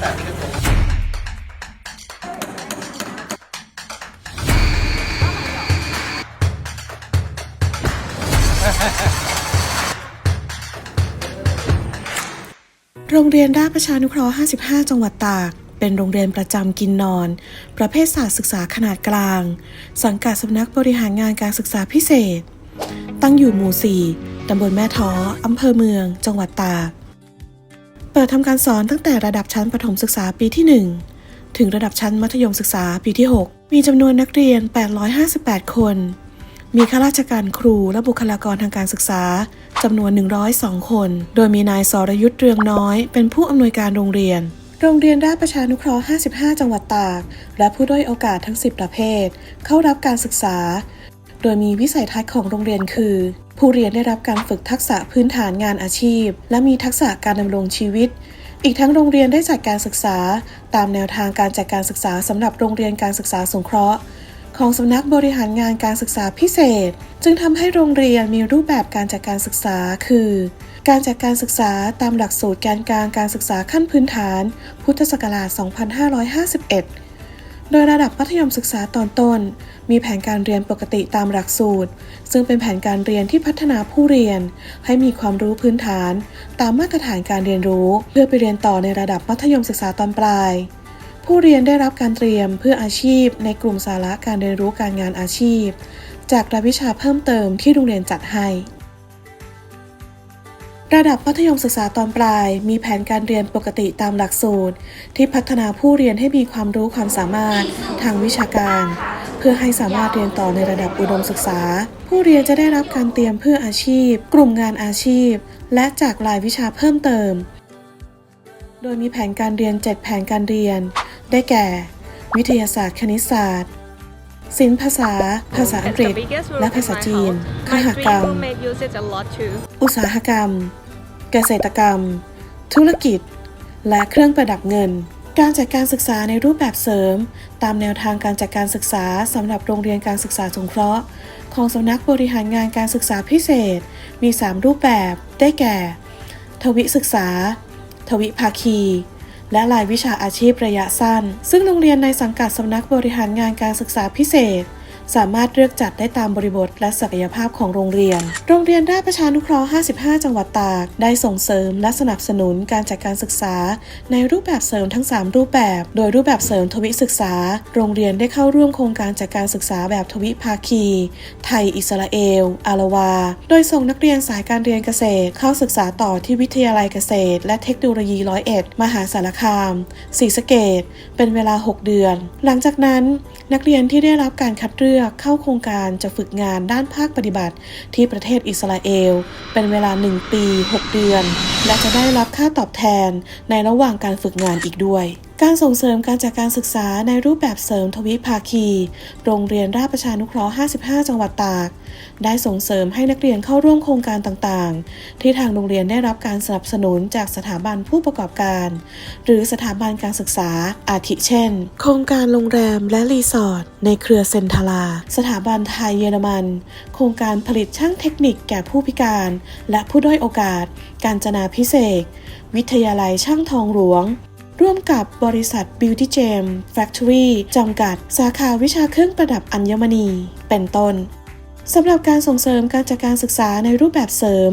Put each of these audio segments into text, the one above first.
แต่ที่กระทรวงโรงเรียนราชประชานุเคราะห์ 55 จังหวัดตาก เป็นโรงเรียนประจำกินนอน ประเภทศาสตร์ศึกษาขนาดกลาง สังกัดสำนักบริหารงานการศึกษาพิเศษ ตั้งอยู่หมู่ 4 ตำบลแม่ท้อ อำเภอเมือง จังหวัดตาก เปิดทำการสอนตั้งแต่ระดับชั้นประถมศึกษาปีที่ 1 ถึงระดับชั้นมัธยมศึกษาปีที่ 6 มีจำนวนนักเรียน 858 คน มีข้าราชการครูและบุคลากรทางการศึกษาจำนวน 102 คน โดยมีนายสรยุทธ์เรืองน้อย เป็นผู้อำนวยการโรงเรียน โรงเรียนราชประชานุเคราะห์ 55 จังหวัดตาก และผู้ด้อยโอกาสทั้ง 10 ประเภท เข้ารับการศึกษา โดยมีวิสัยทัศน์ของโรงเรียนคือ ผู้เรียนได้รับการฝึกทักษะพื้นฐานงานอาชีพ และมีทักษะการดำรงชีวิต อีกทั้งโรงเรียนได้จัดการศึกษา ตามแนวทางการจัดการศึกษาสำหรับโรงเรียนการศึกษาสงเคราะห์ ของสำนักบริหารงานการศึกษาพิเศษ จึงทำให้โรงเรียนมีรูปแบบการจัดการศึกษา คือ การจัดการศึกษาตามหลักสูตรแกนกลางการศึกษาขั้นพื้นฐาน พุทธศักราช 2551 โดยระดับมัธยมศึกษาตอนต้น มีแผนการเรียนปกติตามหลักสูตร ซึ่งเป็นแผนการเรียนที่พัฒนาผู้เรียน ให้มีความรู้พื้นฐาน ตามมาตรฐานการเรียนรู้ เพื่อไปเรียนต่อในระดับมัธยมศึกษาตอนปลาย ผู้เรียนได้รับการเตรียมเพื่ออาชีพ ในกลุ่มสาระการเรียนรู้การงานอาชีพ จากรายวิชาเพิ่มเติมที่โรงเรียนจัดให้ ระดับมัธยมศึกษาตอนปลาย มีแผนการเรียนปกติตามหลักสูตร ที่พัฒนาผู้เรียนให้มีความรู้ความสามารถทางวิชาการ เพื่อให้สามารถเรียนต่อในระดับอุดมศึกษา ผู้เรียนจะได้รับการเตรียมเพื่ออาชีพ กลุ่มงานอาชีพ และจากรายวิชาเพิ่มเติม โดยมีแผนการเรียน 7 แผนการเรียน ได้แก่ วิทยาศาสตร์ คณิตศาสตร์ ศิลปภาษา ภาษาอังกฤษ และภาษาจีนคหกรรม อุตสาหกรรม เกษตรกรรม ธุรกิจ และเครื่องประดับเงิน การจัดการศึกษาในรูปแบบเสริม ตามแนวทางการจัดการศึกษาสำหรับโรงเรียนการศึกษาสงเคราะห์ ของสำนักบริหารงานการศึกษาพิเศษ มี 3 รูปแบบ ได้แก่ ทวิศึกษา ทวิภาคี และรายวิชาอาชีพระยะสั้น ซึ่งโรงเรียนในสังกัดสำนักบริหารงานการศึกษาพิเศษ สามารถเลือกจัดได้ตามบริบทและศักยภาพของโรงเรียน โรงเรียนราชประชานุเคราะห์ 55 จังหวัดตาก ได้ส่งเสริมและสนับสนุนการจัดการศึกษา ในรูปแบบเสริมทั้ง 3 รูปแบบ โดยรูปแบบเสริมทวิศึกษา โรงเรียนได้เข้าร่วมโครงการจัดการศึกษาแบบทวิภาคี ไทย อิสราเอล อาลาวา โดยส่งนักเรียนสายการเรียนเกษตร เข้าศึกษาต่อที่วิทยาลัยเกษตร และเทคโนโลยีร้อยเอ็ดมหาสารคามศรีสะเกดเป็นเวลา 6 เดือน หลังจากนั้น นักเรียนที่ได้รับการคัดเลือกเข้าโครงการจะฝึกงานด้านภาคปฏิบัติ ที่ประเทศอิสราเอล เป็นเวลา 1 ปี 6 เดือน และจะได้รับค่าตอบแทนในระหว่างการฝึกงานอีกด้วย การส่งเสริมการจัดการศึกษาในรูปแบบเสริมทวิภาคี โรงเรียนราชประชานุเคราะห์ 55 จังหวัดตาก ได้ส่งเสริมให้นักเรียนเข้าร่วมโครงการต่างๆ ที่ทางโรงเรียนได้รับการสนับสนุนจากสถาบันผู้ประกอบการ หรือสถาบันการศึกษา อาทิเช่น โครงการโรงแรมและรีสอร์ทในเครือเซนทารา สถาบันไทยเยอรมัน โครงการผลิตช่างเทคนิคแก่ผู้พิการ และผู้ด้อยโอกาส การจนาพิเศษกวิทยาลัยช่างทองหลวง ร่วมกับบริษัท Beauty Gem Factory จำกัด สาขาวิชาเครื่องประดับอัญมณี เป็นต้นสำหรับการส่งเสริมการจัดการศึกษาในรูปแบบเสริม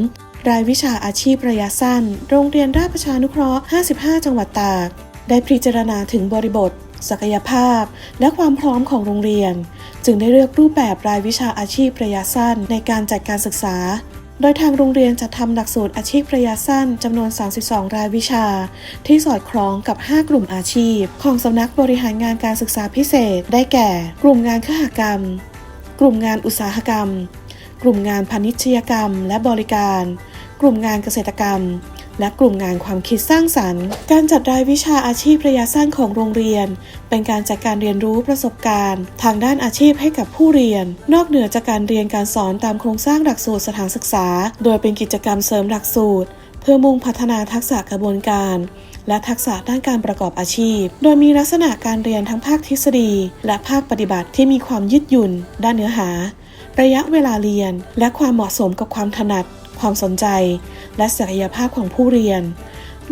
รายวิชาอาชีพระยะสั้น โรงเรียนราชประชานุเคราะห์ 55 จังหวัดตาก ได้พิจารณาถึงบริบท ศักยภาพ และความพร้อมของโรงเรียน จึงได้เลือกรูปแบบรายวิชาอาชีพระยะสั้นในการจัดการศึกษา โดยทางโรงเรียนจะทำหลักสูตรอาชีพระยะสั้นจำนวน 32 รายวิชา ที่สอดคล้องกับ 5 กลุ่มอาชีพ ของสำนักบริหารงานการศึกษาพิเศษ ได้แก่ กลุ่มงานขหกรรม กลุ่มงานอุตสาหกรรม กลุ่มงานพาณิชยกรรม และบริการ กลุ่มงานเกษตรกรรม และกลุ่มงานความคิดสร้างสรรค์ การจัดรายวิชาอาชีพระยะสั้นของโรงเรียน เป็นการจัดการเรียนรู้ประสบการณ์ ทางด้านอาชีพให้กับผู้เรียน นอกเหนือจากการเรียนการสอนตามโครงสร้างหลักสูตรสถานศึกษา โดยเป็นกิจกรรมเสริมหลักสูตร เพื่อมุ่งพัฒนาทักษะกระบวนการ และทักษะด้านการประกอบอาชีพ โดยมีลักษณะการเรียนทั้งภาคทฤษฎี และภาคปฏิบัติที่มีความยืดหยุ่น ด้านเนื้อหา ระยะเวลาเรียน และความเหมาะสมกับความถนัด ความสนใจ และศักยภาพของผู้เรียน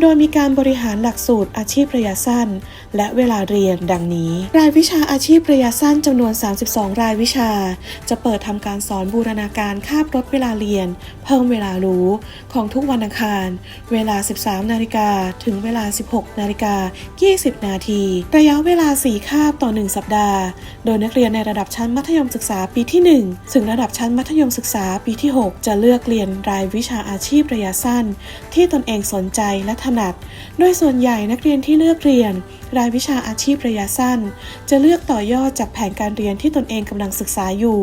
โดยมีการบริหารหลักสูตรอาชีพระยะสั้น และเวลาเรียนดังนี้ รายวิชาอาชีพระยะสั้นจำนวน 32 รายวิชา จะเปิดทำการสอนบูรณาการคาบลดเวลาเรียน เพิ่มเวลารู้ของทุกวันอังคาร เวลา 13 นาฬิกาถึงเวลา 16 นาฬิกา 20 นาที ระยะเวลา 4 คาบต่อ 1 สัปดาห์ โดยนักเรียนในระดับชั้นมัธยมศึกษาปีที่ 1 ถึงระดับชั้นมัธยมศึกษาปีที่ 6 จะเลือกเรียนรายวิชาอาชีพระยะสั้น ที่ตนเองสนใจและถนัด โดยส่วนใหญ่นักเรียนที่เลือกเรียน รายวิชาอาชีพระยะสั้น จะเลือกต่อยอดจากแผนการเรียนที่ตนเองกำลังศึกษาอยู่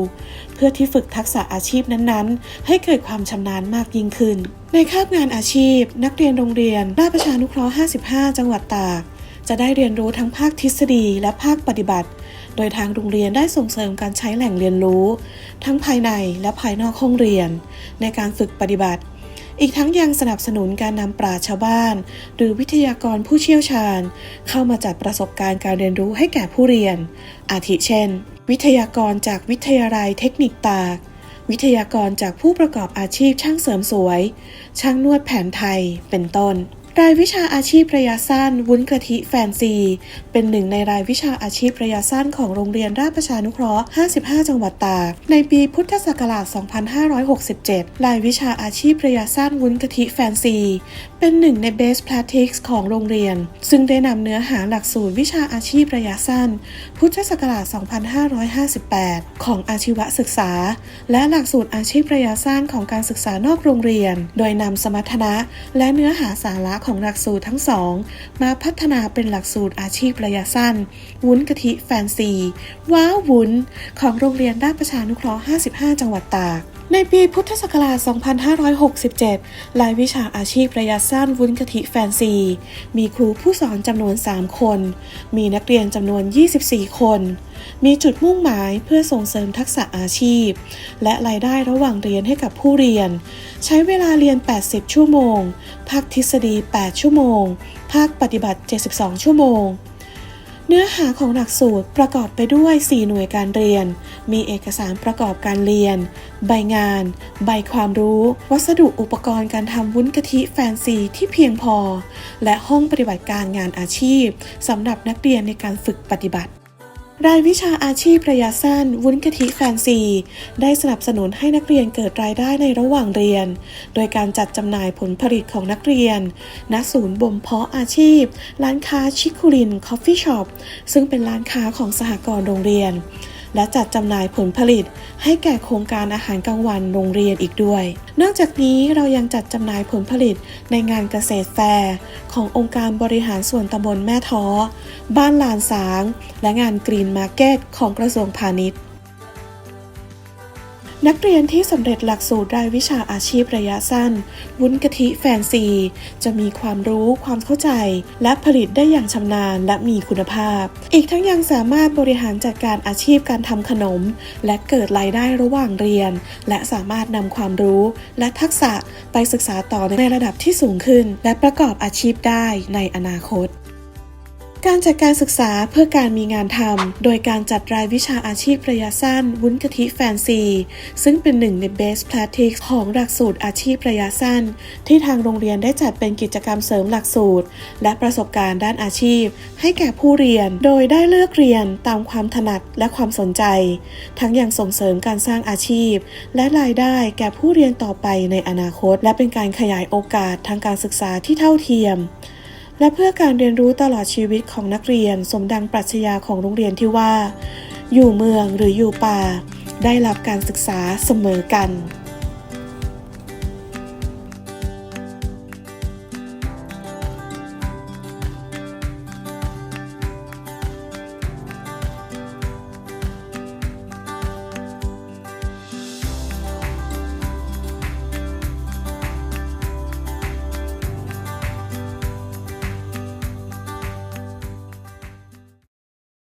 เพื่อที่ฝึกทักษะอาชีพนั้นๆ ให้เกิดความชำนาญมากยิ่งขึ้น ในคาบงานอาชีพ นักเรียนโรงเรียนราชประชานุเคราะห์ 55 จังหวัดตาก จะได้เรียนรู้ทั้งภาคทฤษฎีและภาคปฏิบัติโดยทางโรงเรียนได้ส่งเสริมการใช้แหล่งเรียนรู้ ทั้งภายในและภายนอกห้องเรียน ในการฝึกปฏิบัติ อีกทั้งยังสนับสนุนการนำปราชญ์ชาวบ้าน หรือวิทยากรผู้เชี่ยวชาญ เข้ามาจัดประสบการณ์การเรียนรู้ให้แก่ผู้เรียน อาทิเช่น วิทยากรจากวิทยาลัยเทคนิคตาก วิทยากรจากผู้ประกอบอาชีพช่างเสริมสวย ช่างนวดแผนไทย เป็นต้น รายวิชาอาชีพระยะสั้น วุ้นกะทิแฟนซี เป็นหนึ่งในรายวิชาอาชีพระยะสั้นของโรงเรียนราชประชานุเคราะห์ 55 จังหวัดตาก ในปีพุทธศักราช 2567 รายวิชาอาชีพระยะสั้นวุ้นกะทิแฟนซี เป็นหนึ่งใน Best Practice ของโรงเรียน ซึ่งได้นำเนื้อหาหลักสูตรวิชาอาชีพระยะสั้น พุทธศักราช 2558 ของอาชีวศึกษา และหลักสูตรอาชีพระยะสั้นของการศึกษานอกโรงเรียน โดยนำสมรรถนะและเนื้อหาสาระของหลักสูตรทั้งสอง มาพัฒนาเป็นหลักสูตรอาชีพระยะสั้น วุ้นกะทิแฟนซี ว้าวุ้น ของโรงเรียนราชประชานุเคราะห์ 55 จังหวัดตาก ในปีพุทธศักราช 2567 รายวิชาอาชีพระยะสั้นวุ้นกะทิแฟนซี มีครูผู้สอนจำนวน 3 คน มีนักเรียนจำนวน 24 คน มีจุดมุ่งหมายเพื่อส่งเสริมทักษะอาชีพ และรายได้ระหว่างเรียนให้กับผู้เรียน ใช้เวลาเรียน 80 ชั่วโมง ภาคทฤษฎี 8 ชั่วโมง ภาคปฏิบัติ 72 ชั่วโมง เนื้อหาของหลักสูตรประกอบไปด้วย 4 หน่วยการเรียน มีเอกสารประกอบการเรียน ใบงาน ใบความรู้ วัสดุอุปกรณ์การทำวุ้นกะทิแฟนซีที่เพียงพอ และห้องปฏิบัติการงานอาชีพสำหรับนักเรียนในการฝึกปฏิบัติ รายวิชาอาชีพระยะสั้น วุ้นกะทิแฟนซี ได้สนับสนุนให้นักเรียนเกิดรายได้ในระหว่างเรียน โดยการจัดจำหน่ายผลผลิตของนักเรียน ณ ศูนย์บ่มเพาะอาชีพ ร้านค้าชิคุรินคอฟฟี่ช็อป ซึ่งเป็นร้านค้าของสหกรณ์โรงเรียน และจัดจำหน่ายผลผลิต ให้แก่โครงการอาหารกลางวันโรงเรียนอีกด้วย นอกจากนี้เรายังจัดจำหน่ายผลผลิตในงานเกษตรแฟร์ขององค์การบริหารส่วนตำบลแม่ท้อ บ้านลานสาง และงานกรีนมาร์เก็ตของกระทรวงพาณิชย์ นักเรียนที่สำเร็จหลักสูตรรายวิชาอาชีพระยะสั้น วุ้นกะทิแฟนซี จะมีความรู้ความเข้าใจ และผลิตได้อย่างชำนาญและมีคุณภาพ อีกทั้งยังสามารถบริหารจัดการอาชีพการทำขนม และเกิดรายได้ระหว่างเรียน และสามารถนำความรู้และทักษะไปศึกษาต่อในระดับที่สูงขึ้น และประกอบอาชีพได้ในอนาคต การจัดการศึกษาเพื่อการมีงานทำ โดยการจัดรายวิชาอาชีพระยะสั้น วุ้นกะทิแฟนซี ซึ่งเป็นหนึ่งใน Best Practice ของหลักสูตรอาชีพระยะสั้น ที่ทางโรงเรียนได้จัดเป็นกิจกรรมเสริมหลักสูตร และประสบการณ์ด้านอาชีพ ให้แก่ผู้เรียน โดยได้เลือกเรียนตามความถนัดและความสนใจ ทั้งยังส่งเสริมการสร้างอาชีพ และรายได้แก่ผู้เรียนต่อไปในอนาคต และเป็นการขยายโอกาสทางการศึกษาที่เท่าเทียม และเพื่อการเรียนรู้ตลอดชีวิตของนักเรียน สมดังปรัชญาของโรงเรียนที่ว่า อยู่เมืองหรืออยู่ป่า ได้รับการศึกษาเสมอกัน